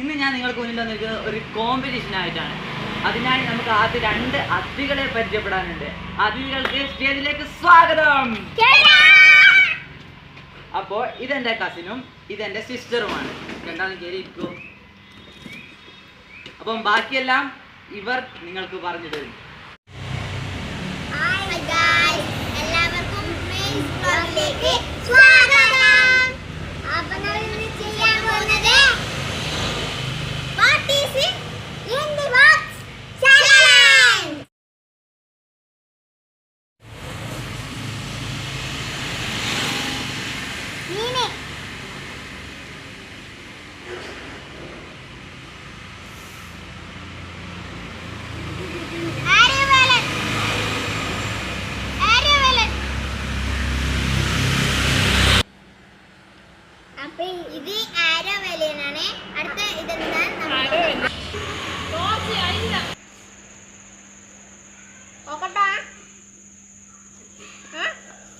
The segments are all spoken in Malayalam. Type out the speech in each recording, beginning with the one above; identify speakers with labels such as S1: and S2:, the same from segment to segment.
S1: ഇന്ന് ഞാൻ നിങ്ങൾക്ക് മുന്നിൽ വന്നിരിക്കുന്നത് ഒരു കോമ്പറ്റീഷൻ ആയിട്ടാണ്. അതിനായി നമുക്ക് ആദ്യം രണ്ട് അതിഥികളെ പരിചയപ്പെടാനുണ്ട്. അതിഥികൾക്ക് സ്റ്റേജിലേക്ക് സ്വാഗതം. അപ്പോൾ ഇതെന്റെ കസിനും ഇതെന്റെ സിസ്റ്ററുമാണ് രണ്ടാം കയറിയിരിക്കും അപ്പം ബാക്കിയെല്ലാം ഇവർ നിങ്ങൾക്ക് പറഞ്ഞു തരും.
S2: എല്ലാവർക്കും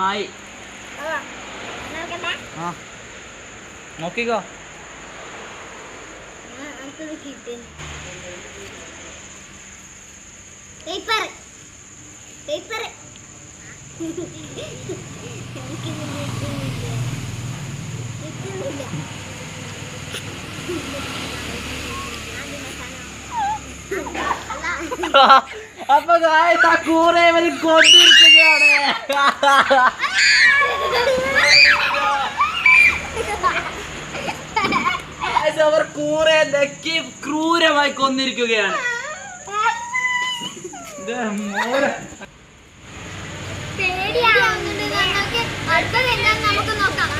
S1: ആയി. ആ നോക്കിക്കോ.
S2: പേപ്പർ പേപ്പർ
S1: അപ്പൊ ആ കൂറെ ഇവർ കൊണ്ടിരിക്കുകയാണ് അവർ കൂറെ നെക്കി ക്രൂരമായി കൊന്നിരിക്കുകയാണ്.
S2: പേടിയാവുന്നുണ്ട്. നമുക്ക് അടുത്തതെല്ലാം നമുക്ക് നോക്കാം.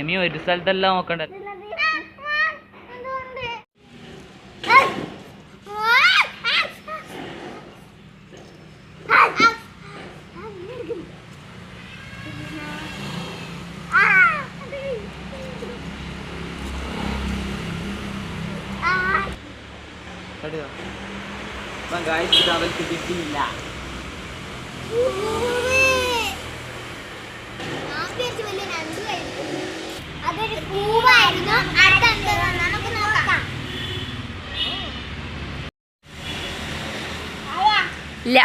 S1: എമി ഒരു സ്ഥലത്തെല്ലാം നോക്കണ്ട. ഗായ്സ് ഇത് അവർക്ക് കിട്ടിയില്ല
S2: അതൊരു പൂവായിരുന്നു അടുത്ത നമുക്ക് നോക്കാം
S3: ഇല്ല.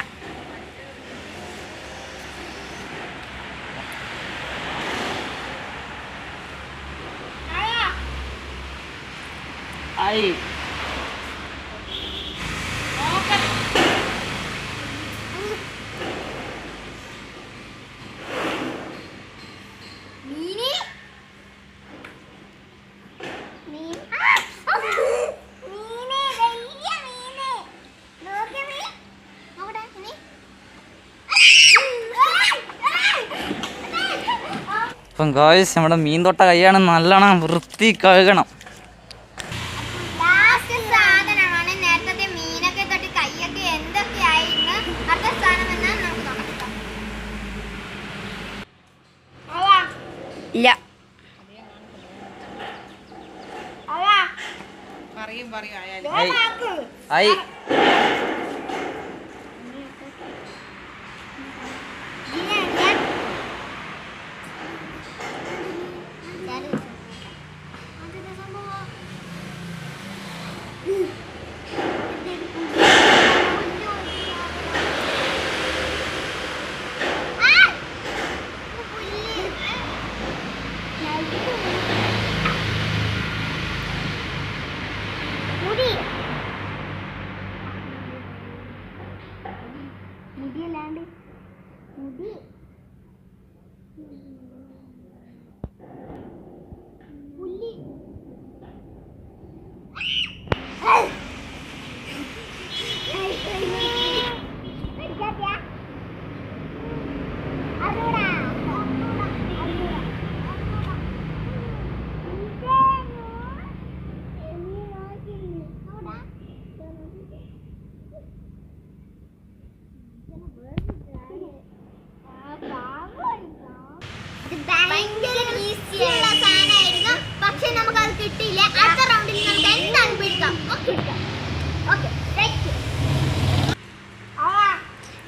S1: ആയി. അപ്പം ഗോയ്സ് നമ്മുടെ മീൻ തൊട്ട കൈയാണ് നല്ലോണം വൃത്തി കഴുകണം.
S2: ലാസ്റ്റ് സാധനമാണ് നേരത്തെ മീനൊക്കെ തൊട്ട് കൈയൊക്കെ എന്തൊക്കെ ആയിരുന്നു അടുത്ത സാധനം എന്നാ നമുക്ക് നോക്കാം അതാ
S3: ഇല്ല
S2: അതാ
S4: പറയും പറയും ആയാലും
S1: ആയി
S2: വേഗമാക്ക്.
S1: ആയി
S2: ഇതിനെ ഞാൻ- അതെന്താ സംഭവം? ആ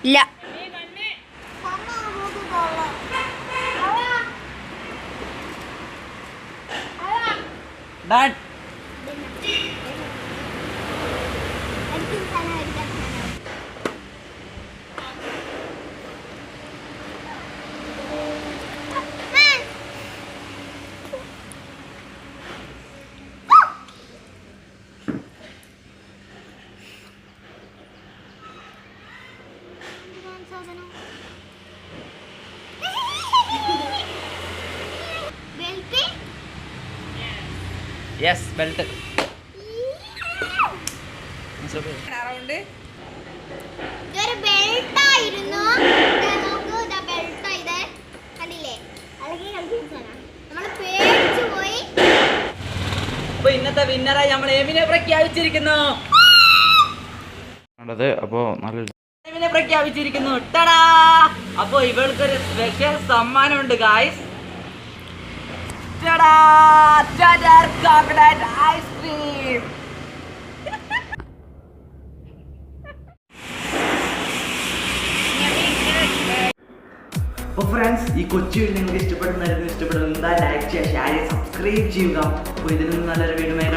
S2: ഇല്ല.
S1: ഡൺ യെസ് ബെൽറ്റ്
S5: ഇതൊരു ബെൽറ്റ് ആയിരുന്നു. ദേ നോക്കൂ ഇതാ ബെൽറ്റ് ഇത്. കണ്ടില്ലേ? അല്ലെങ്കിൽ നമ്മൾ പേടിച്ചു പോയി.
S1: അപ്പൊ ഇന്നത്തെ വിന്നറായി നമ്മൾ എമിനെ പ്രഖ്യാപിച്ചിരിക്കുന്നു.
S6: വേണ്ടത് അപ്പോൾ നല്ലൊരു
S1: എമിനെ പ്രഖ്യാപിച്ചിരിക്കുന്നു. ടടാ! അപ്പൊ ഇവൾക്കൊരു സ്പെഷ്യൽ സമ്മാനമുണ്ട് ഗായ്സ് ഐസ്ക്രീം അപ്പോൾ ഫ്രണ്ട്സ് ഈ കൊച്ചു നിങ്ങൾക്ക് ഇഷ്ടപ്പെടുന്നതായിരുന്നു ഇഷ്ടപ്പെടുന്നത് എന്താ ലൈക്ക് ചെയ്യുക ഷെയർ ചെയ്യുക സബ്സ്ക്രൈബ് ചെയ്യുക. അപ്പോൾ ഇതിൽ നിന്ന് നല്ലൊരു വീഡിയോ ബൈ